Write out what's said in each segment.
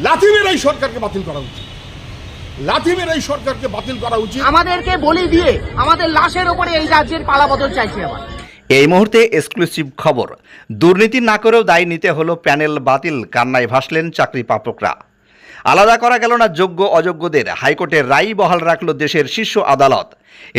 লাথি মেরে এই সরকারকে বাতিল করা উচিত। লাথি মেরে এই সরকারকে বাতিল করা উচিত। আমাদেরকে বলি দিয়ে আমাদের লাশের ওপরে এই রাজ্যের পালাবদল চাইছে আবার এই মুহূর্তে এক্সক্লুসিভ খবর। দুর্নীতি না করেও দায় নিতে হলো প্যানেল বাতিল কান্নায় ভাসলেন চাকরি প্রাপকরা আলাদা করা গেল না যোগ্য অযোগ্যদের হাইকোর্টের রায় বহাল রাখল দেশের শীর্ষ আদালত।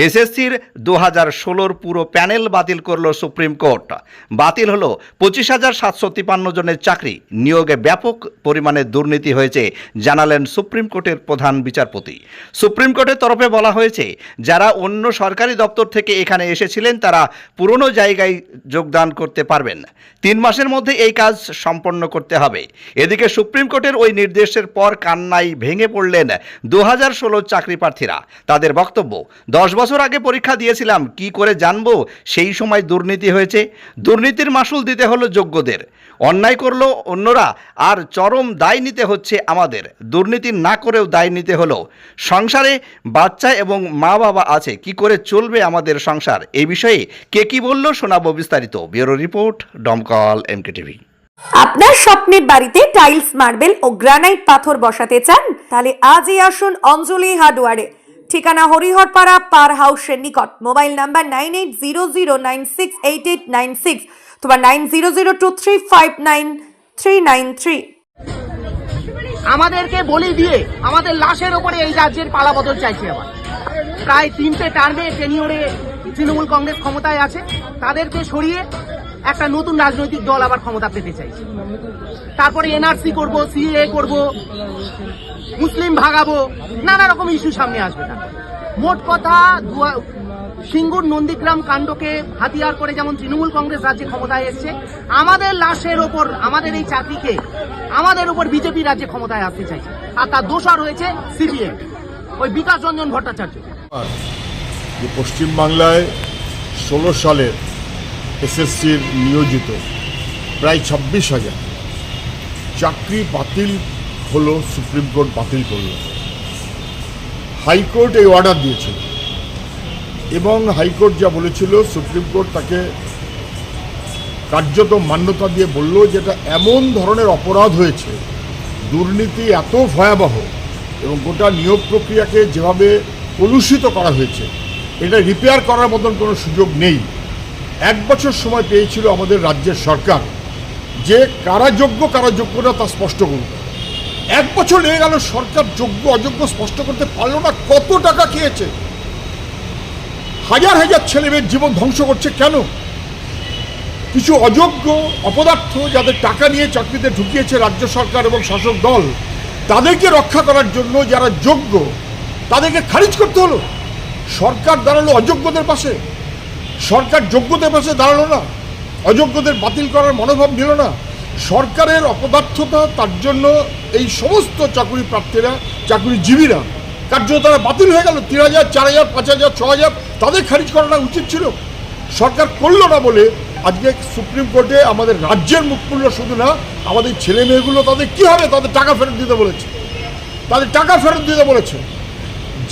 এসএসসির দু হাজার ষোলোর পুরো প্যানেল বাতিল করল সুপ্রিম কোর্ট। বাতিল হলো পঁচিশ হাজার সাতশো তিপান্ন জনের চাকরি। নিয়োগে ব্যাপক পরিমাণে দুর্নীতি হয়েছে, জানালেন সুপ্রিম কোর্টের প্রধান বিচারপতি। সুপ্রিম কোর্টের তরফে বলা হয়েছে, যারা অন্য সরকারি দপ্তর থেকে এখানে এসেছিলেন, তারা পুরনো জায়গায় যোগদান করতে পারবেন। তিন মাসের মধ্যে এই কাজ সম্পন্ন করতে হবে। এদিকে সুপ্রিম কোর্টের ওই নির্দেশের পর কান্নাই ভেঙে পড়লেন দু হাজার ষোলো চাকরি প্রার্থীরা। তাদের বক্তব্য দশ বছর আগে পরীক্ষা দিয়েছিলাম, কি করে জানব? সেই সময় দুর্নীতি হয়েছে। দুর্নীতির মাসুল দিতে হলো যোগ্যদের। অন্যায় করল অন্যরা, আর চরম দায় নিতে হচ্ছে আমাদের। দুর্নীতি না করেও দায় নিতে হলো। সংসারে বাচ্চা এবং মা বাবা আছে, কি করে চলবে আমাদের সংসার? এই বিষয়ে কে কি বলল শোনাবো বিস্তারিত। Bureau report Domkal MK TV আপনার স্বপ্নের বাড়িতে টাইলস, মার্বেল ও গ্রানাইট পাথর বসাতে চান? তাহলে আজই আসুন অঞ্জলি হার্ডওয়ারে। ঠিকানা হরিহরপাড়া পার হাউসের নিকট। Mobile number nine eight zero zero nine six eight eight nine six তোমার nine zero zero two three five nine three nine three. আমাদেরকে বলি দিয়ে আমাদের লাশের ওপরে এই রাজ্যের পালা বদল চাইছে আবার। প্রায় তিনটে টার্মে টেনিওরে তৃণমূল কংগ্রেস ক্ষমতায় আছে। তাদেরকে সরিয়ে একটা নতুন রাজনৈতিক দল আবার ক্ষমতা পেতে চাইছে। তারপরে এনআরসি করব সিএ করব, মুসলিম ভাগাবো, নানা রকম ইস্যু সামনে আসবে না মোট কথা সিঙ্গুর নন্দীগ্রাম কাণ্ডকে হাতিয়ার করে যেমন তৃণমূল কংগ্রেস রাজ্যে ক্ষমতায় এসছে, আমাদের লাশের ওপর, আমাদের এই চাকরিকে, আমাদের উপর বিজেপি রাজ্যে ক্ষমতায় আসতে চাইছে। আর তার দোষর হয়েছে সিপিএম, ওই বিকাশ রঞ্জন ভট্টাচার্য। পশ্চিমবাংলায় ষোলো সালের এসএসসির নিয়োজিত। প্রায় ছাব্বিশ হাজার। চাকরি বাতিল হলো, সুপ্রিম কোর্ট বাতিল করল। হাইকোর্ট এই অর্ডার দিয়েছিল। এবং হাইকোর্ট যা বলেছিল, সুপ্রিম কোর্ট তাকে কার্যত মান্যতা দিয়ে বলল যেটা এমন ধরনের অপরাধ হয়েছে, দুর্নীতি এত ভয়াবহ এবং গোটা নিয়োগ প্রক্রিয়াকে যেভাবে কলুষিত করা হয়েছে, এটা রিপেয়ার করার মতন কোনো সুযোগ নেই। এক বছর সময় পেয়েছিল আমাদের রাজ্যের সরকার। যে কারা যোগ্য কারা যোগ্য না তা স্পষ্ট করুন। এক বছর লেগে গেল, সরকার যোগ্য, অযোগ্য স্পষ্ট করতে পারল না, কত টাকা খেয়েছে? হাজার হাজার ছেলেমেয়ের জীবন ধ্বংস করছে কেন? কিছু অযোগ্য অপদার্থ যাদের টাকা নিয়ে চাকরিতে ঢুকিয়েছে রাজ্য সরকার এবং শাসক দল, তাদেরকে রক্ষা করার জন্য যারা যোগ্য, তাদেরকে খারিজ করতে হলো। সরকার দাঁড়াল অযোগ্যদের পাশে। সরকার যোগ্যদের পাশে দাঁড়াল না, অযোগ্যদের বাতিল করার মনোভাব নিল না। সরকারের অপদার্থতা, তার জন্য এই সমস্ত চাকরি প্রার্থীরা চাকরিজীবীরা কার্য তারা বাতিল হয়ে গেল। তিন হাজার, চার হাজার, পাঁচ হাজার, ছ হাজার, তাদের খারিজ করাটা উচিত ছিল। সরকার করল না বলে আজকে সুপ্রিম কোর্টে আমাদের রাজ্যের মুখ খুললো শুধু না, আমাদের ছেলে মেয়েগুলো তাদের কী হবে? তাদের টাকা ফেরত দিতে বলেছে। তাদের টাকা ফেরত দিতে বলেছে।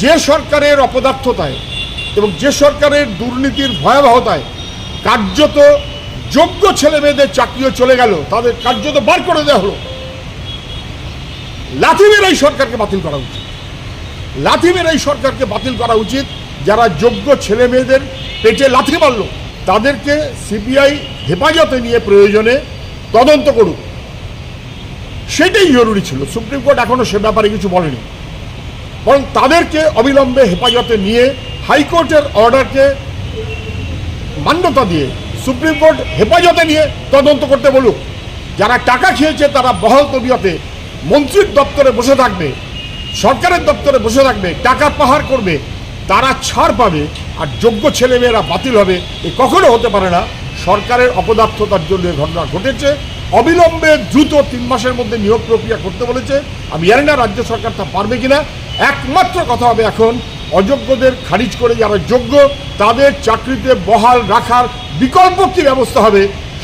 যে সরকারের অপদার্থতায় এবং যে সরকারের দুর্নীতির ভয়াবহতায় কার্যত যোগ্য ছেলে মেয়েদের চাকরিও চলে গেল, তাদের কার্যত বার করে দেওয়া হলো। লাথি মেরে এই সরকারকে বাতিল করা উচিত। লাথি মেরে এই সরকারকে বাতিল করা উচিত, যারা যোগ্য ছেলে মেয়েদের পেটে লাথি মারল, তাদেরকে সিবিআই হেফাজতে নিয়ে প্রয়োজনে তদন্ত করুক। সেটাই জরুরি ছিল। সুপ্রিম কোর্ট এখনও সে ব্যাপারে কিছু বলেনি। বরং তাদেরকে অবিলম্বে হেফাজতে নিয়ে হাইকোর্টের অর্ডারকে মান্যতা দিয়ে, সুপ্রিম কোর্ট হেফাজতে নিয়ে তদন্ত করতে বলুক। যারা টাকা খেয়েছে, তারা বহাল তবিয়তে মন্ত্রীর দপ্তরে বসে থাকবে, সরকারের দপ্তরে বসে থাকবে, টাকা পাহাড় করবে, তারা ছাড় পাবে আর যোগ্য ছেলেমেয়েরা বাতিল হবে, এ কখনো হতে পারে না। সরকারের অপদার্থতার জন্য ঘটনা ঘটেছে। অবিলম্বে দ্রুত তিন মাসের মধ্যে নিয়োগ প্রক্রিয়া করতে বলেছে। আমি জানি না রাজ্য সরকার তা পারবে কিনা। একমাত্র কথা হবে এখন অযোগ্যদের খারিজ করে যারা যোগ্য, তাদের চাকরিতে বহাল রাখার বিকল্প কী ব্যবস্থা হবে?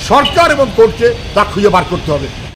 সরকার এবং কোর্টকে তা খুঁজে বার করতে হবে।